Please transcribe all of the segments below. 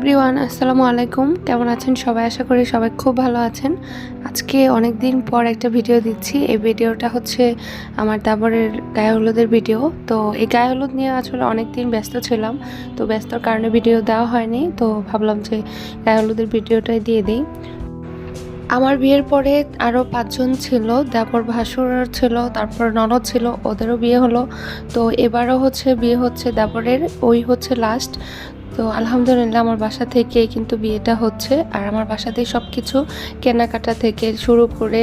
Everyone, আসসালামু আলাইকুম। কেমন আছেন সবাই? আশা করি সবাই খুব ভালো আছেন। আজকে অনেক দিন পর একটা ভিডিও দিচ্ছি। এই ভিডিওটা হচ্ছে আমার দাবরের গায়ে হলুদের ভিডিও। তো এই গায়ে হলুদ নিয়ে আসলে অনেক দিন ব্যস্ত ছিলাম। তো ব্যস্তর কারণে ভিডিও দেওয়া হয়নি। তো ভাবলাম যে গায়ে হলুদের ভিডিওটাই দিয়ে দিই। আমার বিয়ের পরে আরও পাঁচজন ছিল। তারপর ভাসুর ছিল, তারপর ননদ ছিল, ওদেরও বিয়ে হলো। তো এবারও হচ্ছে বিয়ে হচ্ছে দাবরের, ওই হচ্ছে লাস্ট তো আলহামদুলিল্লাহ আমার বাসা থেকে কিন্তু বিয়েটা হচ্ছে। আর আমার বাসাতেই সব কিছু কেনাকাটা থেকে শুরু করে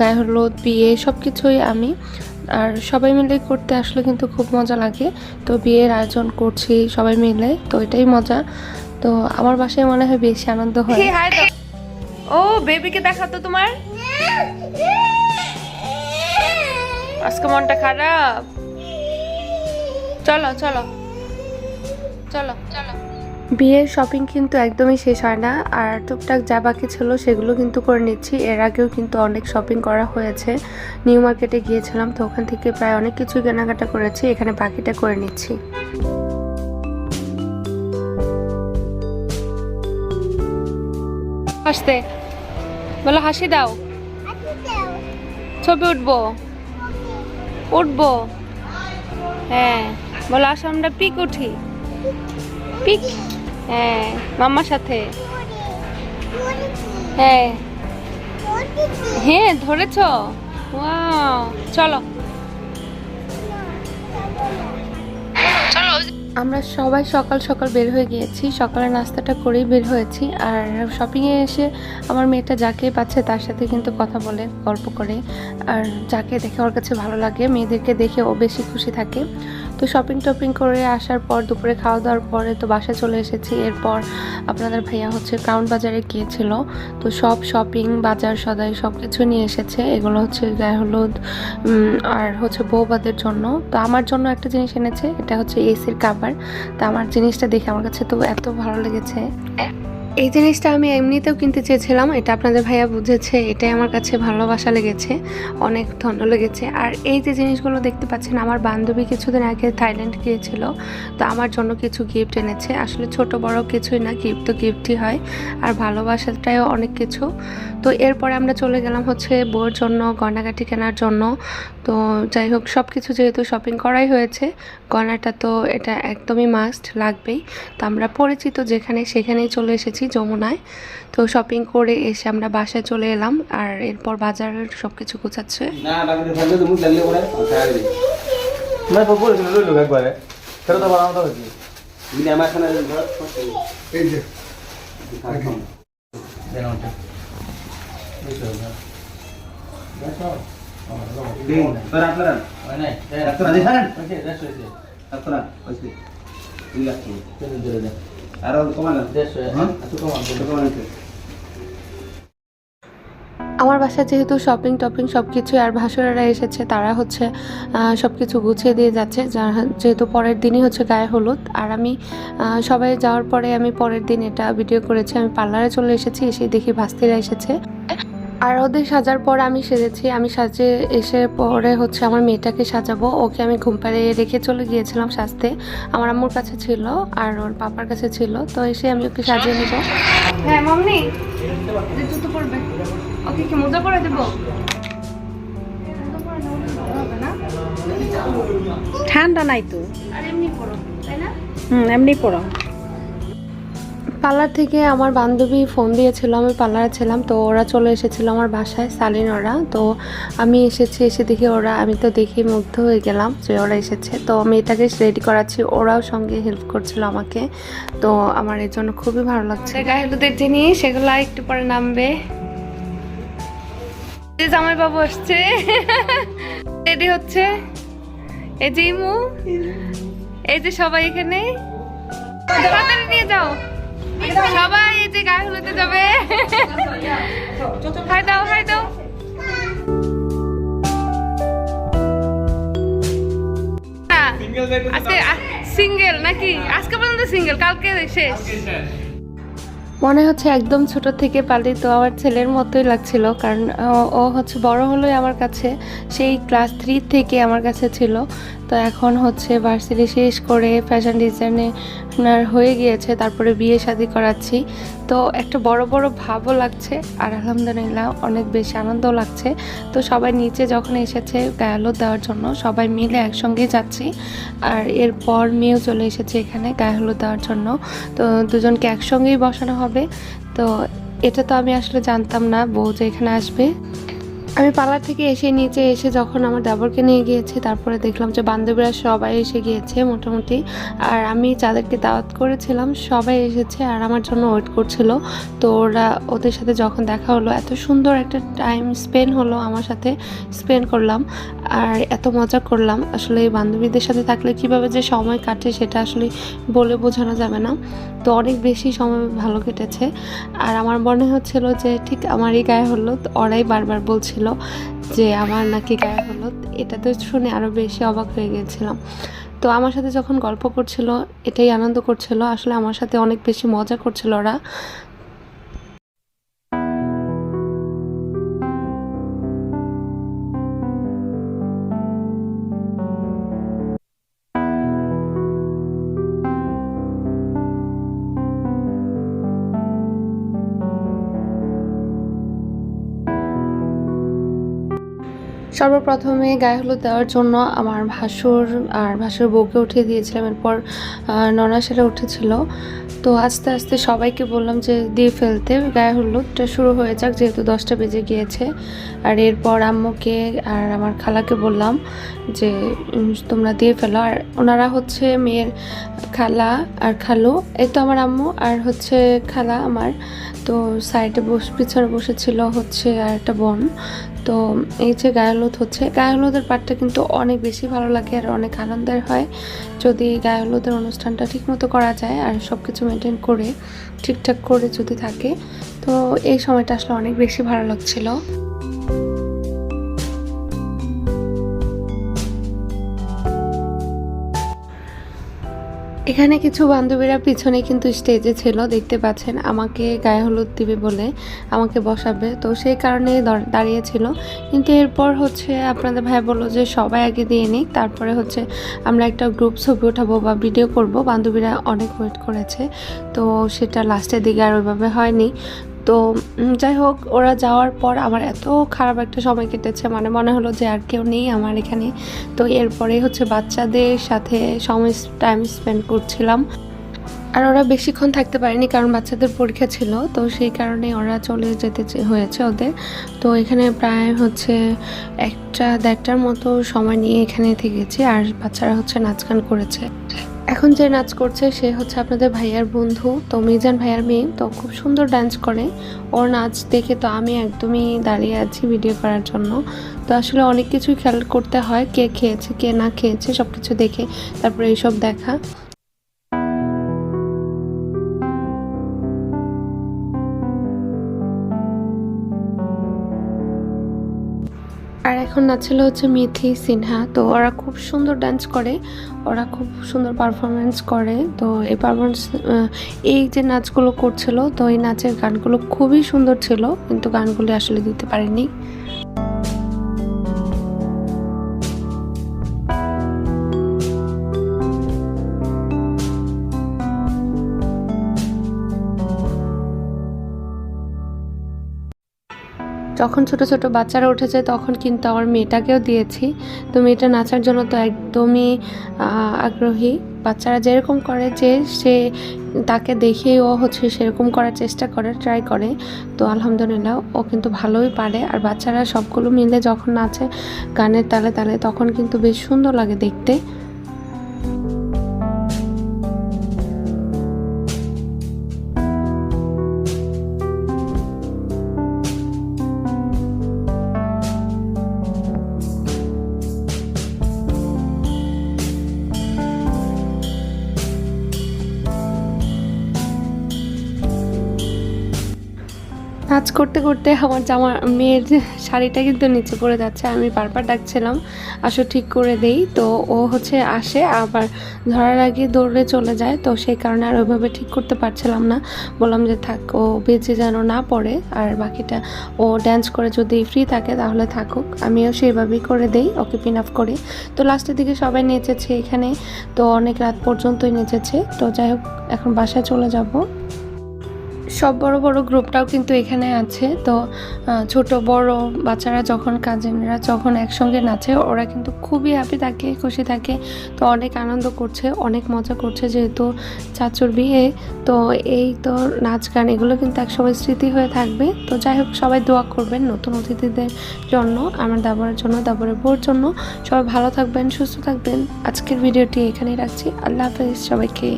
গায়ে হলুদ, বিয়ে সব কিছুই আমি। আর সবাই মিলে করতে আসলে কিন্তু খুব মজা লাগে। তো বিয়ের আয়োজন করছি সবাই মিলে, তো এটাই মজা। তো আমার বাসায় মনে হয় বেশি আনন্দ হয়। ও, বেবিকে দেখাতো তোমার? আজকে মনটা খারাপ। চলো চলো। চলো। চলো বিয়ের শপিং কিন্তু একদমই শেষ হয় না আর টুকটাক যা বাকি ছিল সেগুলো কিন্তু করে নিচ্ছি। এর আগেও কিন্তু অনেক শপিং করা হয়েছে। নিউ মার্কেটে গিয়েছিলাম তো ওখান থেকে প্রায় অনেক কিছু কেনাকাটা করেছি এখানে বাকিটা করে নিচ্ছি। হাসতে। বলো হাসি দাও। ছবি উঠবো। উঠবো। হ্যাঁ বলো আসো আমরা পিক উঠি। পিক হ্যাঁ মাম্মার সাথে। হ্যাঁ। হ্যাঁ ধরেছ? চলো। আমরা সবাই সকাল সকাল বের হয়ে গিয়েছি। সকালে নাস্তাটা করেই বের হয়েছি। আর শপিংয়ে এসে আমার মেয়েটা যাকে পাচ্ছে তার সাথে কিন্তু কথা বলে, গল্প করে। আর যাকে দেখে ওর কাছে ভালো লাগে, মেয়েদেরকে দেখে ও বেশি খুশি থাকে। তো শপিং টপিং করে আসার পর দুপুরে খাওয়া দাওয়ার পরে তো বাসায় চলে এসেছি। এরপর আপনাদের ভাইয়া হচ্ছে ক্রাউন বাজারে গিয়েছিল। তো সব শপিং বাজার, সদাই সব কিছু নিয়ে এসেছে। এগুলো হচ্ছে গায়ে হলুদ আর হচ্ছে বৌবাদের জন্য। তো আমার জন্য একটা জিনিস এনেছে, এটা হচ্ছে এসির কাভার তো আমার জিনিসটা দেখে আমার কাছে তো এত ভালো লেগেছে। এই জিনিসটা আমি এমনিতেও কিনতে চেয়েছিলাম, এটা আপনাদের ভাইয়া বুঝেছে, এটাই আমার কাছে ভালোবাসা লেগেছে, অনেক ধন্য লেগেছে। আর এই যে জিনিসগুলো দেখতে পাচ্ছেন, আমার বান্ধবী কিছুদিন আগে থাইল্যান্ড গিয়েছিল, তো আমার জন্য কিছু গিফট এনেছে। আসলে ছোট বড় কিছুই না, গিফট তো গিফটই হয়, আর ভালোবাসাটাও অনেক কিছু। তো এরপরে আমরা চলে গেলাম হচ্ছে বউর জন্য, গয়নাগাটি কেনার জন্য। তো যাই হোক সব কিছু যেহেতু শপিং করাই হয়েছে, গয়নাটা তো এটা একদমই মাস্ট লাগবেই। তো আমরা পরিচিত যেখানে সেখানেই চলে এসেছি। যমুনায়। তো শপিং করে এসে আমরা বাসায় চলে এলাম আর এরপর বাজারের সব কিছু গুছাচ্ছে আপনারা হ্যাঁ? আমার বাসায় যেহেতু শপিং টপিং সব কিছুই আর ভাসুরেরা এসেছে তারা হচ্ছে সব কিছু গুছিয়ে দিয়ে যাচ্ছে যার যেহেতু পরের দিনই হচ্ছে গায়ে হলুদ। আর আমি সবাই যাওয়ার পরে আমি পরের দিন এটা ভিডিও করেছি আমি পার্লারে চলে এসেছি এসে দেখি ভাস্তিরা এসেছে। আর ওদের সাজার পর আমি সেজেছি। আমি সাজে এসে পরে হচ্ছে আমার মেয়েটাকে সাজাবো। ওকে আমি ঘুম পাড়িয়ে রেখে চলে গিয়েছিলাম সাজতে। আমার আম্মুর কাছে ছিল আর ওর পাপার কাছে ছিল। তো এসে আমি ওকে সাজিয়ে নিব। হ্যাঁ মামনি জুতো পরবে। ওকে কি মোজা পরে দেবো? ঠান্ডা নাই তো। এমনি পরো তাই না? হুম এমনি পড়ো পার্লার থেকে আমার বান্ধবী ফোন দিয়েছিল আমি পার্লারে ছিলাম তো ওরা চলে এসেছিল আমার বাসায় সালিন ওরা। তো আমি এসেছি এসে দেখি ওরা আমি তো দেখে মুগ্ধ হয়ে গেলাম যে ওরা এসেছে। তো আমি এটাকে রেডি করাচ্ছি ওরাও সঙ্গে হেল্প করছিল আমাকে। তো আমার এর জন্য খুবই ভালো লাগছে। গায়ে হলুদের জিনিস সেগুলো একটু পরে নামবে। জামাই বাবু আসছে। রেডি হচ্ছে। এই যে ইমু। এই যে সবাই এখানে। নিয়ে যাও। সবাই এই যে গায়ে হলুদে যাবে। খাই দাও খাই দাও। আজকে সিঙ্গেল নাকি? আজকে পর্যন্ত সিঙ্গেল কালকে শেষ। মনে হচ্ছে একদম ছোট থেকে পালিত আমার ছেলের মতোই লাগছিল, কারণ ও- হচ্ছে বড় হলোই আমার কাছে, সেই ক্লাস থ্রি থেকে আমার কাছে ছিল। তো এখন হচ্ছে ভার্সিটি শেষ করে ফ্যাশন ডিজাইনার হয়ে গিয়েছে, তারপরে বিয়ে শাদি করাচ্ছি। তো একটা বড় বড় ভাবও লাগছে, আর আলহামদুলিল্লাহ অনেক বেশি আনন্দও লাগছে। তো সবাই নিচে যখন এসেছে গায়ালো দেওয়ার জন্য সবাই মিলে একসঙ্গেই যাচ্ছি, আর এরপর মেয়েও চলে এসেছে এখানে গায়ে দেওয়ার জন্য। তো দুজনকে একসঙ্গেই বসানো হবে। তো এটা তো আমি আসলে জানতাম না বউ যে এখানে আসবে। আমি পার্লার থেকে এসে নিচে এসে যখন আমার দাবরকে নিয়ে গিয়েছি, তারপরে দেখলাম যে বান্ধবীরা সবাই এসে গিয়েছে মোটামুটি। আর আমি যাদেরকে দাওয়াত করেছিলাম, সবাই এসেছে আর আমার জন্য ওয়েট করছিল। তো ওরা ওদের সাথে যখন দেখা হলো, এত সুন্দর একটা টাইম স্পেন্ড হলো আমার সাথে, স্পেন্ড করলাম আর এত মজা করলাম। আসলে এই বান্ধবীদের সাথে থাকলে কীভাবে যে সময় কাটে সেটা আসলে বলে বোঝানো যাবে না। তো অনেক বেশি সময় ভালো কেটেছে। আর আমার মনে হচ্ছিল যে ঠিক আমারই গায়ে হলুদ ওরাই বারবার বলছিল যে আমার নাকি গায়ে হলুদ। এটা তো শুনে আরও বেশি অবাক হয়ে গেছিলাম। তো আমার সাথে যখন গল্প করছিল, এটাই আনন্দ করছিল। আসলে আমার সাথে অনেক বেশি মজা করছিল ওরা। সর্বপ্রথমে গায়ে হলুদ দেওয়ার জন্য আমার ভাসুর আর ভাসুর বউকে উঠিয়ে দিয়েছিলাম। এরপর আহ, ননা সেটা উঠেছিল। তো আস্তে আস্তে সবাইকে বললাম যে দিয়ে ফেলতে গায়ে হলুদটা শুরু হয়ে যাক যেহেতু দশটা বেজে গিয়েছে। আর এরপর আম্মুকে আর আমার খালাকে বললাম যে তোমরা দিয়ে ফেলো। আর ওনারা হচ্ছে মেয়ের খালা আর খালু। এই তো আমার আম্মু আর হচ্ছে খালা আমার। তো সাইডে বস পিছনে বসেছিল হচ্ছে আর একটা বোন। তো এই যে গায়ে হচ্ছে। গায়ে হলুদের পার্টটা কিন্তু অনেক বেশি ভালো লাগে আর অনেক আনন্দের হয়। যদি গায়ে হলুদের অনুষ্ঠানটা ঠিকমতো করা যায় আর সব কিছু মেনটেন করে, ঠিকঠাক করে যদি থাকে, তো এই সময়টা আসলে অনেক বেশি ভালো লাগছিল। এখানে কিছু বান্ধবীরা পিছনে কিন্তু স্টেজে ছিল, দেখতে পাচ্ছেন। আমাকে গায়ে হলুদ দিবে বলে আমাকে বসাবে। তো সেই কারণে দাঁড়িয়েছিল কিন্তু এরপর হচ্ছে আপনাদের ভাই বলল যে সবাই আগে দিয়ে নিক, তারপরে হচ্ছে আমরা একটা গ্রুপ ছবি উঠাবো বা ভিডিও করব। বান্ধবীরা অনেক ওয়েট করেছে। তো সেটা লাস্টের দিকে আর ওইভাবে হয়নি। তো যাই হোক ওরা যাওয়ার পর আমার এত খারাপ একটা সময় কেটেছে। মানে মনে হলো যে আর কেউ নেই আমার এখানে। তো এরপরে হচ্ছে বাচ্চাদের সাথে সময় টাইম স্পেন্ড করছিলাম। আর ওরা বেশিক্ষণ থাকতে পারেনি কারণ বাচ্চাদের পরীক্ষা ছিল। তো সেই কারণে ওরা চলে যেতে হয়েছে ওদের। তো এখানে প্রায় হচ্ছে একটা দেড়টার মতো সময় নিয়ে এখানে থেকেছি। আর বাচ্চারা হচ্ছে নাচ গান করেছে। এখন যে নাচ করছে, সে হচ্ছে আপনাদের ভাইয়ার বন্ধু। তো মিজান ভাইয়ার মেয়ে, তো খুব সুন্দর ডান্স করে। ওর নাচ দেখে তো আমি একদমই দাঁড়িয়ে আছি ভিডিও করার জন্য। তো আসলে অনেক কিছুই খেয়াল করতে হয়, কে খেয়েছে, কে না খেয়েছে সব কিছু দেখে তারপরে এইসব দেখা। এখন নাচছিল হচ্ছে মিথি, সিনহা। তো ওরা খুব সুন্দর ডান্স করে, ওরা খুব সুন্দর পারফরমেন্স করে। তো এই পারফরমেন্স এই যে নাচগুলো করছিল, তো এই নাচের গানগুলো খুবই সুন্দর ছিল, কিন্তু গানগুলি আসলে দিতে পারিনি। যখন ছোট ছোট বাচ্চারা উঠেছে তখন কিন্তু আমার মেয়েটাকেও দিয়েছি। তো মেয়েটা নাচার জন্য তো একদমই আগ্রহী। বাচ্চারা যেরকম করে যে সে তাকে দেখেই ও হচ্ছে সেরকম করার চেষ্টা করে ট্রাই করে। তো আলহামদুলিল্লাহ, ও কিন্তু ভালোই পারে। আর বাচ্চারা সবগুলো মিলে যখন নাচে গানের তালে তালে তখন কিন্তু বেশ সুন্দর লাগে দেখতে। নাচ করতে করতে আমার জামা মেয়ের শাড়িটা কিন্তু নিচে পড়ে যাচ্ছে, আমি বারবার ডাকছিলাম, আসো ঠিক করে দেই। তো ও হচ্ছে আসে, আবার ধরার আগে দৌড়ে চলে যায়, তো সেই কারণে আর ওইভাবে ঠিক করতে পারছিলাম না। বললাম যে, থাক, ও বেঁচে যেন না পড়ে, আর বাকিটা ও ড্যান্স করে যদি ফ্রি থাকে তাহলে থাকুক, আমিও সেইভাবেই করে দেই, ওকে পিন আপ করে। তো লাস্টের দিকে সবাই নেচেছে এখানে, তো অনেক রাত পর্যন্তই নেচেছে, তো যাই হোক, এখন বাসায় চলে যাব। সব বড় বড় গ্রুপটাও কিন্তু এখানে আছে। তো ছোট, বড় বাচ্চারা যখন, কাজিনরা যখন একসঙ্গে নাচে, ওরা কিন্তু খুবই হ্যাপি থাকে, খুশি থাকে। তো অনেক আনন্দ করছে, অনেক মজা করছে যেহেতু চাচুর বিয়ে। তো এই তো নাচ গান, এগুলো কিন্তু একসময় স্মৃতি হয়ে থাকবে। তো যাই হোক, সবাই দোয়া করবেন নতুন অতিথিদের জন্য, আমার দাবরের জন্য, দাবরের বোর জন্য। সবাই ভালো থাকবেন, সুস্থ থাকবেন। আজকের ভিডিওটি এখানেই রাখছি। আল্লাহ হাফেজ সবাইকে।